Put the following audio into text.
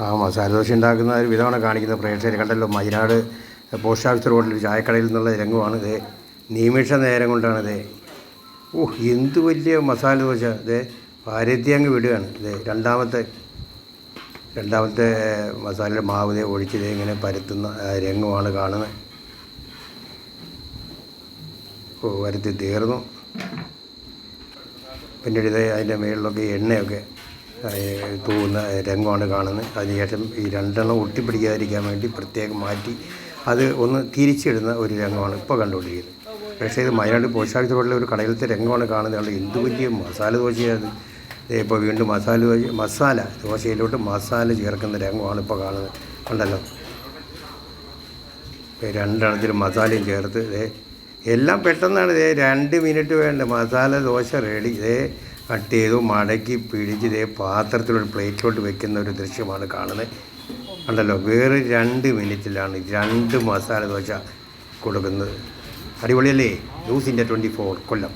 ആ മസാല ദോശ ഉണ്ടാക്കുന്ന ഒരു വിധമാണ് കാണിക്കുന്നത് പ്രേക്ഷകർ. കണ്ടല്ലോ മൈനാട് പോസ്റ്റ് ഓഫീസ് റോഡിൽ ചായക്കടയിൽ നിന്നുള്ള രംഗമാണ് ഇത്. നിമിഷ നേരം കൊണ്ടാണ് ഇത്. ഓഹ് എന്ത് വലിയ മസാല ദോശ. ഇത് ഭാരതി അങ്ങ് വിടുകയാണ്. ഇത് രണ്ടാമത്തെ രണ്ടാമത്തെ മസാലയുടെ മാവ് ദേ ഒഴിച്ചത് ഇങ്ങനെ പരത്തുന്ന രംഗമാണ് കാണുന്നത്. ഓ പരത്തി തീർന്നു. പിന്നീട് ഇത് അതിന്റെ മുകളിലൊക്കെ എണ്ണയൊക്കെ തൂവുന്ന രംഗമാണ് കാണുന്നത്. അതിനുശേഷം ഈ രണ്ടെണ്ണം ഒട്ടിപ്പിടിക്കാതിരിക്കാൻ വേണ്ടി പ്രത്യേകം മാറ്റി അത് ഒന്ന് തിരിച്ചിടുന്ന ഒരു രംഗമാണ് ഇപ്പോൾ കണ്ടുകൊണ്ടിരിക്കുന്നത്. പക്ഷേ ഇത് പോസ്റ്റ് റോഡിലെ ഒരു കടയിലത്തെ രംഗമാണ് കാണുന്നത്. അവിടെ എന്ത് വലിയ മസാല ദോശയാണ് ഇപ്പോൾ വീണ്ടും മസാല ദോശ മസാല ദോശയിലോട്ട് മസാല ചേർക്കുന്ന രംഗമാണ് ഇപ്പോൾ കാണുന്നത്. ഉണ്ടല്ലോ രണ്ടെണ്ണത്തിൽ മസാലയും ചേർത്ത് ഇതേ എല്ലാം പെട്ടെന്നാണ് ഇതേ രണ്ട് മിനിറ്റ് വേണ്ട. മസാല ദോശ റെഡി ഇതേ കട്ട് ചെയ്തു മടക്കി പിടിച്ച് ഇതേ പാത്രത്തിലൊരു പ്ലേറ്റിലോട്ട് വെക്കുന്ന ഒരു ദൃശ്യമാണ് കാണുന്നത് ഉണ്ടല്ലോ വേറെ രണ്ട് മിനിറ്റിലാണ് രണ്ട് മസാല ദോശ കൊടുക്കുന്നത്. അടിപൊളിയല്ലേ? News India twenty four Kollam.